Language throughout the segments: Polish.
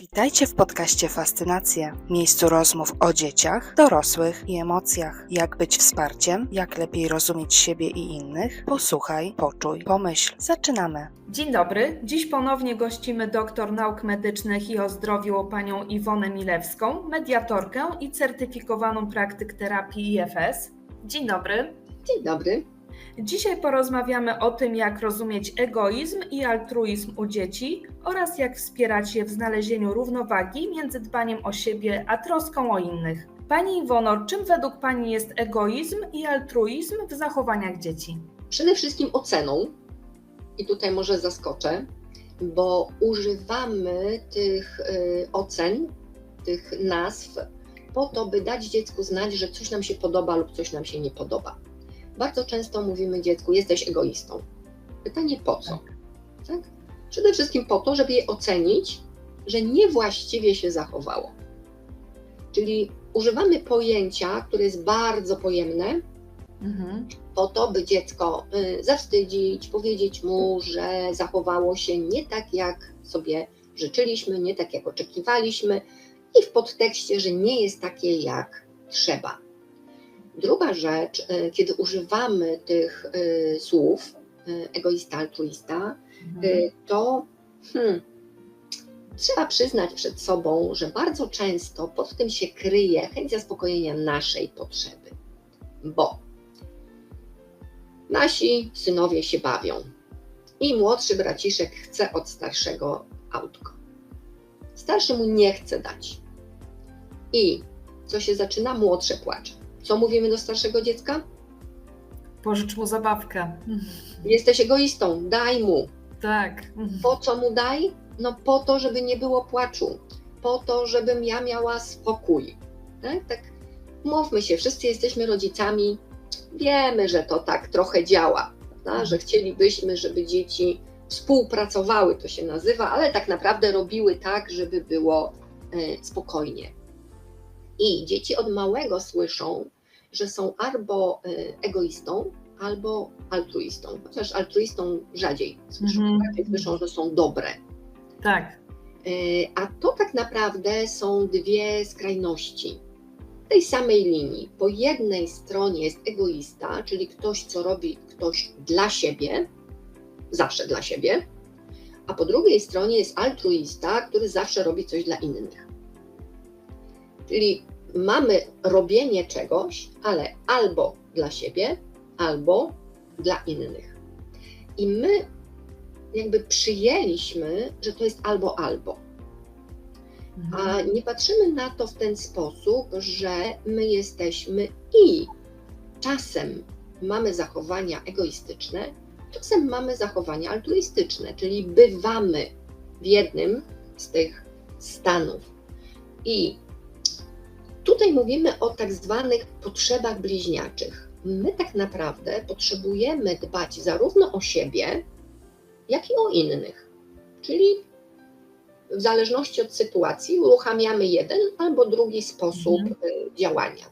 Witajcie w podcaście Fascynacje, miejscu rozmów o dzieciach, dorosłych i emocjach. Jak być wsparciem, jak lepiej rozumieć siebie i innych. Posłuchaj, poczuj, pomyśl. Zaczynamy. Dzień dobry. Dziś ponownie gościmy doktor nauk medycznych i o zdrowiu panią Iwonę Milewską, mediatorkę i certyfikowaną praktyk terapii IFS. Dzień dobry. Dzień dobry. Dzisiaj porozmawiamy o tym, jak rozumieć egoizm i altruizm u dzieci oraz jak wspierać je w znalezieniu równowagi między dbaniem o siebie a troską o innych. Pani Iwono, czym według Pani jest egoizm i altruizm w zachowaniach dzieci? Przede wszystkim oceną, i tutaj może zaskoczę, bo używamy tych y, ocen, tych nazw po to, by dać dziecku znać, że coś nam się podoba lub coś nam się nie podoba. Bardzo często mówimy dziecku, jesteś egoistą. Pytanie po co? Tak? Przede wszystkim po to, żeby je ocenić, że niewłaściwie się zachowało. Czyli używamy pojęcia, które jest bardzo pojemne, Mhm. po to, by dziecko y, zawstydzić, powiedzieć mu, że zachowało się nie tak, jak sobie życzyliśmy, nie tak, jak oczekiwaliśmy, i w podtekście, że nie jest takie, jak trzeba. Druga rzecz, y, kiedy używamy tych y, słów, y, egoista, altruista, Mhm. to hmm, trzeba przyznać przed sobą, że bardzo często pod tym się kryje chęć zaspokojenia naszej potrzeby. Bo nasi synowie się bawią i młodszy braciszek chce od starszego autko. Starszy mu nie chce dać. I co się zaczyna? Młodsze płacze. Co mówimy do starszego dziecka? Pożycz mu zabawkę. Jesteś egoistą, daj mu. Tak. Po co mu daj? No po to, żeby nie było płaczu, po to, żebym ja miała spokój. Tak, tak. Mówmy się, wszyscy jesteśmy rodzicami, wiemy, że to tak trochę działa, prawda? że chcielibyśmy, żeby dzieci współpracowały, to się nazywa, ale tak naprawdę robiły tak, żeby było e, spokojnie. I dzieci od małego słyszą, że są albo e, egoistą, albo altruistą. Chociaż altruistą rzadziej słyszą, Mhm. raczej słyszą, że są dobre. Tak. E, A to tak naprawdę są dwie skrajności tej samej linii. Po jednej stronie jest egoista, czyli ktoś, co robi ktoś dla siebie, zawsze dla siebie, a po drugiej stronie jest altruista, który zawsze robi coś dla innych. Czyli mamy robienie czegoś, ale albo dla siebie, albo dla innych. I my jakby przyjęliśmy, że to jest albo albo. A nie patrzymy na to w ten sposób, że my jesteśmy i czasem mamy zachowania egoistyczne, czasem mamy zachowania altruistyczne, czyli bywamy w jednym z tych stanów. I tutaj mówimy o tak zwanych potrzebach bliźniaczych. My tak naprawdę potrzebujemy dbać zarówno o siebie, jak i o innych. Czyli w zależności od sytuacji uruchamiamy jeden albo drugi sposób Mhm. y, działania.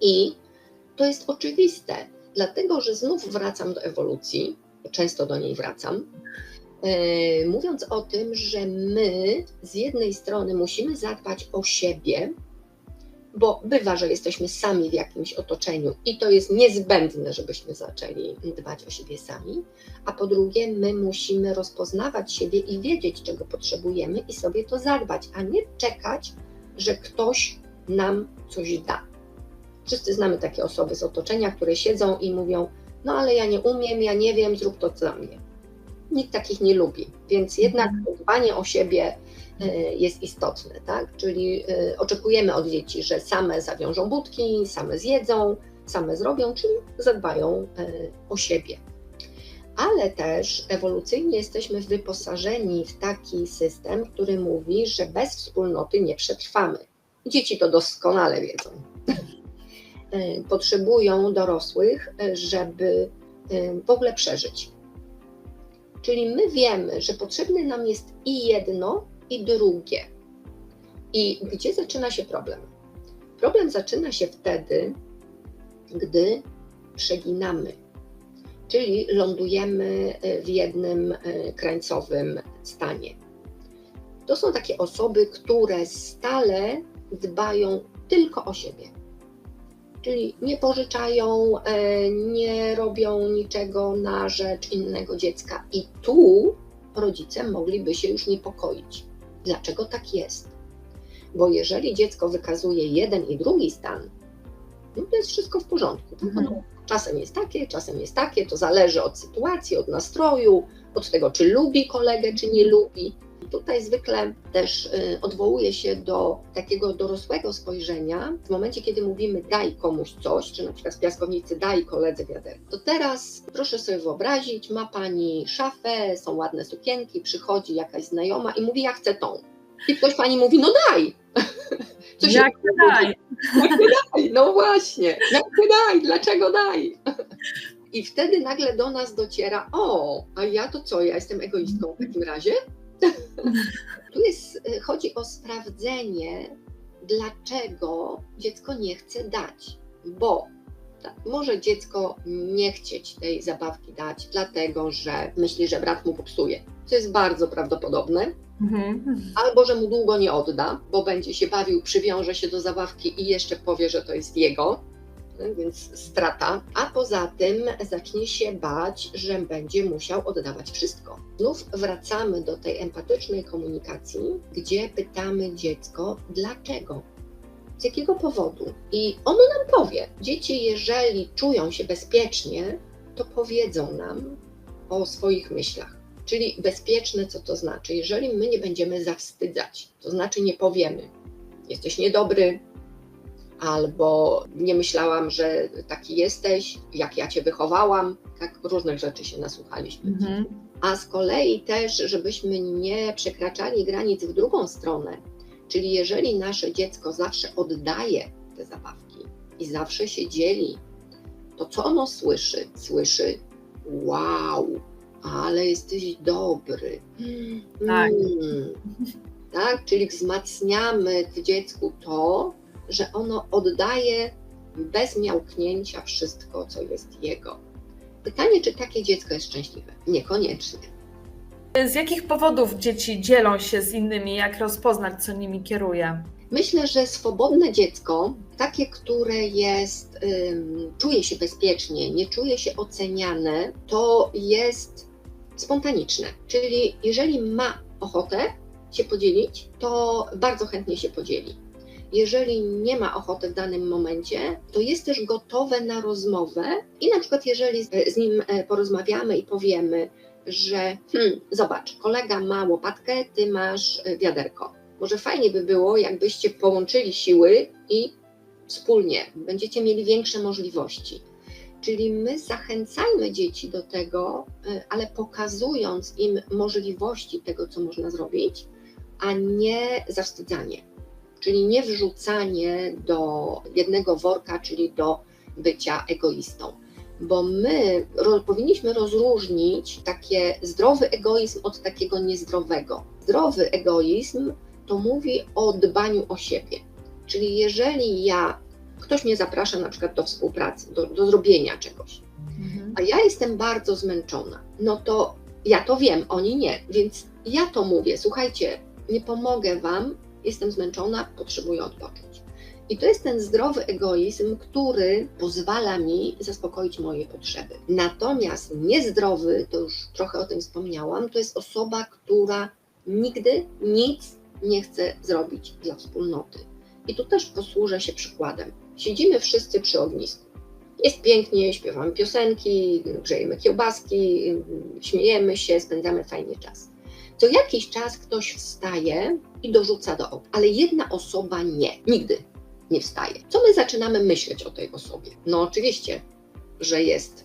I to jest oczywiste, dlatego że znów wracam do ewolucji, często do niej wracam, y, mówiąc o tym, że my z jednej strony musimy zadbać o siebie, bo bywa, że jesteśmy sami w jakimś otoczeniu i to jest niezbędne, żebyśmy zaczęli dbać o siebie sami, a po drugie, my musimy rozpoznawać siebie i wiedzieć, czego potrzebujemy i sobie to zadbać, a nie czekać, że ktoś nam coś da. Wszyscy znamy takie osoby z otoczenia, które siedzą i mówią: No, ale ja nie umiem, ja nie wiem, zrób to za mnie. Nikt takich nie lubi, więc jednak dbanie o siebie jest istotne, tak? Czyli y, oczekujemy od dzieci, że same zawiążą budki, same zjedzą, same zrobią, czyli zadbają y, o siebie ale też ewolucyjnie jesteśmy wyposażeni w taki system, który mówi, że bez wspólnoty nie przetrwamy. Dzieci to doskonale wiedzą. Potrzebują dorosłych, żeby w ogóle przeżyć. Czyli my wiemy, że potrzebne nam jest i jedno, i drugie. I gdzie zaczyna się problem? Problem zaczyna się wtedy, gdy przeginamy czyli lądujemy e, w jednym e, krańcowym stanie. To są takie osoby, które stale dbają tylko o siebie. Czyli nie pożyczają, e, nie robią niczego na rzecz innego dziecka. I tu rodzice mogliby się już niepokoić. Dlaczego tak jest? Bo jeżeli dziecko wykazuje jeden i drugi stan, no to jest wszystko w porządku. Tak? Mhm. Ono czasem jest takie, czasem jest takie, to zależy od sytuacji, od nastroju, od tego, czy lubi kolegę, czy nie lubi. Tutaj zwykle też y, odwołuje się do takiego dorosłego spojrzenia. W momencie, kiedy mówimy daj komuś coś, czy na przykład w piaskownicy daj koledze wiaderko, to teraz proszę sobie wyobrazić, ma pani szafę, są ładne sukienki, przychodzi jakaś znajoma i mówi ja chcę tą. I ktoś pani mówi no daj. Co się Jak daj? daj, no właśnie, jak ty daj, dlaczego daj? I wtedy nagle do nas dociera, o, a ja to co, ja jestem egoistką w takim razie? Tu jest, y, chodzi o sprawdzenie, dlaczego dziecko nie chce dać, bo tak, może dziecko nie chcieć tej zabawki dać, dlatego że myśli, że brat mu popsuje, co jest bardzo prawdopodobne, Mhm. albo że mu długo nie odda, bo będzie się bawił, przywiąże się do zabawki i jeszcze powie, że to jest jego, więc strata. A poza tym zacznie się bać, że będzie musiał oddawać wszystko. Znów wracamy do tej empatycznej komunikacji, gdzie pytamy dziecko, dlaczego. Z jakiego powodu? I ono nam powie. Dzieci, jeżeli czują się bezpiecznie, to powiedzą nam o swoich myślach. Czyli bezpieczne, co to znaczy? Jeżeli my nie będziemy zawstydzać, to znaczy nie powiemy, jesteś niedobry, albo nie myślałam, że taki jesteś, jak ja cię wychowałam, tak różnych rzeczy się nasłuchaliśmy. Mhm. A z kolei też, żebyśmy nie przekraczali granic w drugą stronę, czyli jeżeli nasze dziecko zawsze oddaje te zabawki i zawsze się dzieli, to co ono słyszy? Słyszy, wow, ale jesteś dobry. Tak. Mm. tak, czyli wzmacniamy w dziecku to, że ono oddaje bez miałknięcia wszystko, co jest jego. Pytanie, czy takie dziecko jest szczęśliwe? Niekoniecznie. Z jakich powodów dzieci dzielą się z innymi, jak rozpoznać, co nimi kieruje? Myślę, że swobodne dziecko, takie, które jest, czuje się bezpiecznie, nie czuje się oceniane, to jest spontaniczne. Czyli jeżeli ma ochotę się podzielić, to bardzo chętnie się podzieli. Jeżeli nie ma ochoty w danym momencie, to jest też gotowe na rozmowę i na przykład jeżeli z- nim e, porozmawiamy i powiemy, że hmm, zobacz, kolega ma łopatkę, ty masz e, wiaderko. Może fajnie by było, jakbyście połączyli siły i wspólnie będziecie mieli większe możliwości. Czyli my zachęcajmy dzieci do tego, y, ale pokazując im możliwości tego, co można zrobić, a nie zawstydzanie. Czyli nie wrzucanie do jednego worka, czyli do bycia egoistą. Bo my ro, powinniśmy rozróżnić takie zdrowy egoizm od takiego niezdrowego. Zdrowy egoizm to mówi o dbaniu o siebie. Czyli jeżeli ja, ktoś mnie zaprasza na przykład do współpracy, do, do zrobienia czegoś, a ja jestem bardzo zmęczona, no to ja to wiem, oni nie, więc ja to mówię, słuchajcie, nie pomogę wam, jestem zmęczona, potrzebuję odpocząć. I to jest ten zdrowy egoizm, który pozwala mi zaspokoić moje potrzeby. Natomiast niezdrowy, to już trochę o tym wspomniałam, to jest osoba, która nigdy nic nie chce zrobić dla wspólnoty. I tu też posłużę się przykładem. Siedzimy wszyscy przy ognisku. Jest pięknie, śpiewamy piosenki, grzejemy kiełbaski, śmiejemy się, spędzamy fajnie czas. Co jakiś czas ktoś wstaje i dorzuca do ognia, ale jedna osoba nie, nigdy nie wstaje. Co my zaczynamy myśleć o tej osobie? No oczywiście, że jest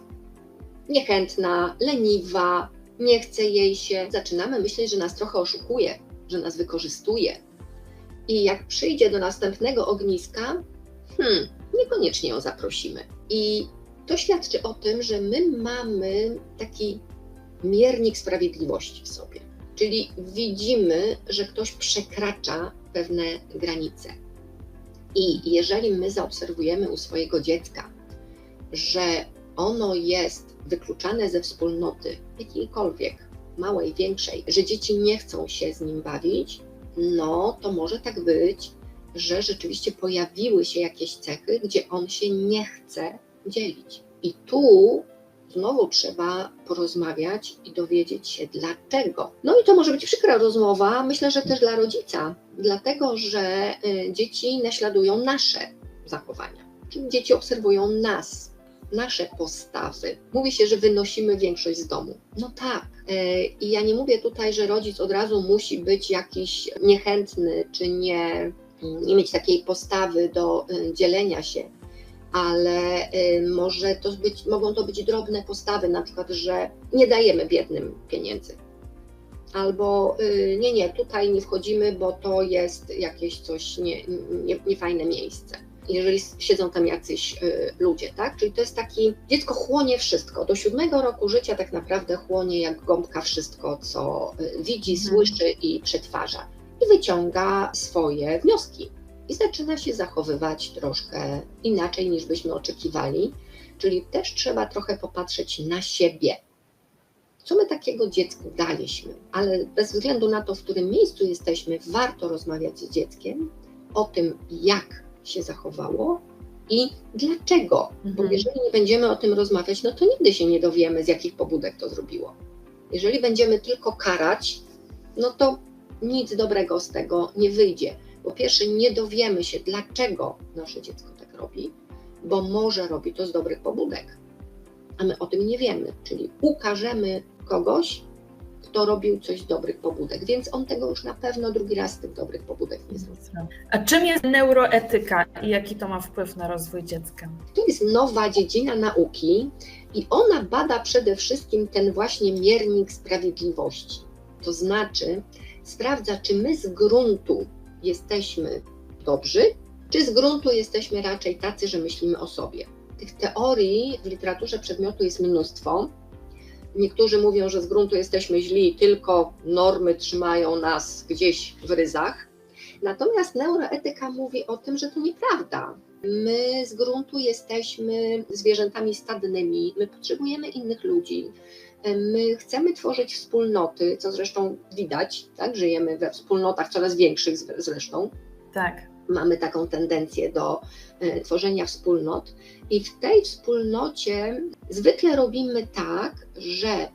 niechętna, leniwa, nie chce jej się. Zaczynamy myśleć, że nas trochę oszukuje, że nas wykorzystuje. I jak przyjdzie do następnego ogniska, hmm, niekoniecznie ją zaprosimy. I to świadczy o tym, że my mamy taki miernik sprawiedliwości w sobie. Czyli widzimy, że ktoś przekracza pewne granice. I jeżeli my zaobserwujemy u swojego dziecka, że ono jest wykluczane ze wspólnoty jakiejkolwiek, małej, większej, że dzieci nie chcą się z nim bawić, no to może tak być, że rzeczywiście pojawiły się jakieś cechy, gdzie on się nie chce dzielić. I tu znowu trzeba porozmawiać i dowiedzieć się dlaczego. No i to może być przykra rozmowa, myślę, że też dla rodzica, dlatego że y, dzieci naśladują nasze zachowania. Czyli dzieci obserwują nas, nasze postawy. Mówi się, że wynosimy większość z domu. No tak. y, I ja nie mówię tutaj, że rodzic od razu musi być jakiś niechętny, czy nie, nie mieć takiej postawy do y, dzielenia się, ale y, może to być, mogą to być drobne postawy, na przykład, że nie dajemy biednym pieniędzy. Albo y, nie, nie, tutaj nie wchodzimy, bo to jest jakieś coś nie, nie, niefajne miejsce. Jeżeli siedzą tam jacyś y, ludzie, tak? Czyli to jest taki, dziecko chłonie wszystko. Do siódmego roku życia tak naprawdę chłonie jak gąbka wszystko, co widzi, Mhm. słyszy i przetwarza. I wyciąga swoje wnioski i zaczyna się zachowywać troszkę inaczej niż byśmy oczekiwali. Czyli też trzeba trochę popatrzeć na siebie. Co my takiego dziecku daliśmy, ale bez względu na to, w którym miejscu jesteśmy, warto rozmawiać z dzieckiem o tym, jak się zachowało i dlaczego. Bo Mhm. jeżeli nie będziemy o tym rozmawiać, no to nigdy się nie dowiemy, z jakich pobudek to zrobiło. Jeżeli będziemy tylko karać, no to nic dobrego z tego nie wyjdzie. Po pierwsze, nie dowiemy się, dlaczego nasze dziecko tak robi, bo może robi to z dobrych pobudek, a my o tym nie wiemy. Czyli ukażemy kogoś, kto robił coś z dobrych pobudek, więc on tego już na pewno drugi raz z tych dobrych pobudek nie zrobi. A czym jest neuroetyka i jaki to ma wpływ na rozwój dziecka? To jest nowa dziedzina nauki i ona bada przede wszystkim ten właśnie miernik sprawiedliwości. To znaczy sprawdza, czy my z gruntu jesteśmy dobrzy, czy z gruntu jesteśmy raczej tacy, że myślimy o sobie. Tych teorii w literaturze przedmiotu jest mnóstwo. Niektórzy mówią, że z gruntu jesteśmy źli, tylko normy trzymają nas gdzieś w ryzach. Natomiast neuroetyka mówi o tym, że to nieprawda. My z gruntu jesteśmy zwierzętami stadnymi, my potrzebujemy innych ludzi. My chcemy tworzyć wspólnoty, co zresztą widać, tak? Żyjemy we wspólnotach coraz większych zresztą. Tak. Mamy taką tendencję do e, tworzenia wspólnot, i w tej wspólnocie zwykle robimy tak, że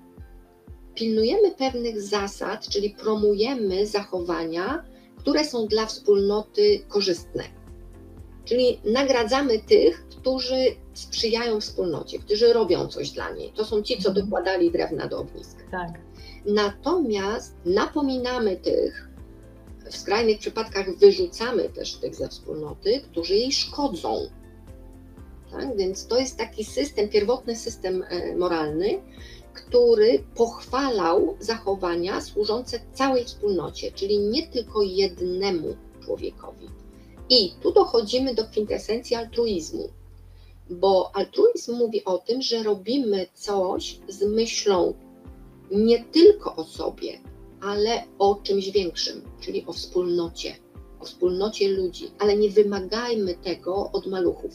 pilnujemy pewnych zasad, czyli promujemy zachowania, które są dla wspólnoty korzystne. Czyli nagradzamy tych, którzy sprzyjają wspólnocie, którzy robią coś dla niej. To są ci, co Mhm. dokładali drewna do ogniska. Tak. Natomiast napominamy tych, w skrajnych przypadkach wyrzucamy też tych ze wspólnoty, którzy jej szkodzą. Tak? Więc to jest taki system, pierwotny system e, moralny, który pochwalał zachowania służące całej wspólnocie, czyli nie tylko jednemu człowiekowi. I tu dochodzimy do kwintesencji altruizmu, bo altruizm mówi o tym, że robimy coś z myślą nie tylko o sobie, ale o czymś większym, czyli o wspólnocie, o wspólnocie ludzi, ale nie wymagajmy tego od maluchów.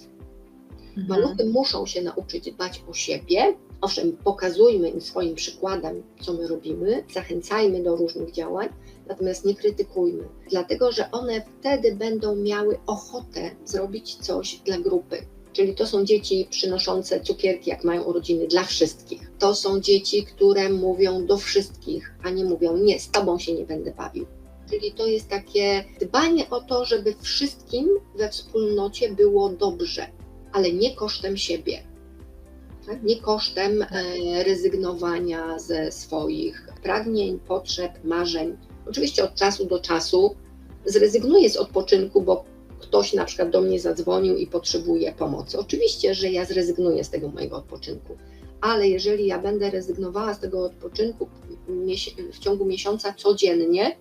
Mhm. Maluchy muszą się nauczyć dbać o siebie. Owszem, pokazujmy im swoim przykładem, co my robimy, zachęcajmy do różnych działań, natomiast nie krytykujmy, dlatego że one wtedy będą miały ochotę zrobić coś dla grupy. Czyli to są dzieci przynoszące cukierki, jak mają urodziny, dla wszystkich. To są dzieci, które mówią do wszystkich, a nie mówią: Nie, z tobą się nie będę bawił. Czyli to jest takie dbanie o to, żeby wszystkim we wspólnocie było dobrze, ale nie kosztem siebie. Tak? Nie kosztem e, rezygnowania ze swoich pragnień, potrzeb, marzeń. Oczywiście od czasu do czasu zrezygnuję z odpoczynku, bo ktoś na przykład do mnie zadzwonił i potrzebuje pomocy. Oczywiście, że ja zrezygnuję z tego mojego odpoczynku, ale jeżeli ja będę rezygnowała z tego odpoczynku w ciągu miesiąca codziennie,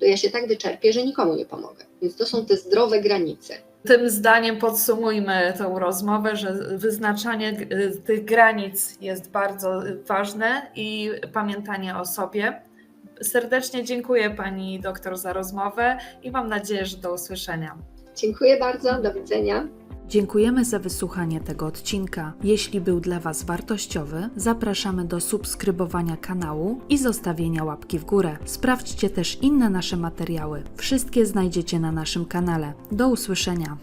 to ja się tak wyczerpię, że nikomu nie pomogę. Więc to są te zdrowe granice. Tym zdaniem podsumujmy tą rozmowę, że wyznaczanie tych granic jest bardzo ważne i pamiętanie o sobie. Serdecznie dziękuję Pani doktor za rozmowę i mam nadzieję, że do usłyszenia. Dziękuję bardzo, do widzenia. Dziękujemy za wysłuchanie tego odcinka. Jeśli był dla Was wartościowy, zapraszamy do subskrybowania kanału i zostawienia łapki w górę. Sprawdźcie też inne nasze materiały. Wszystkie znajdziecie na naszym kanale. Do usłyszenia.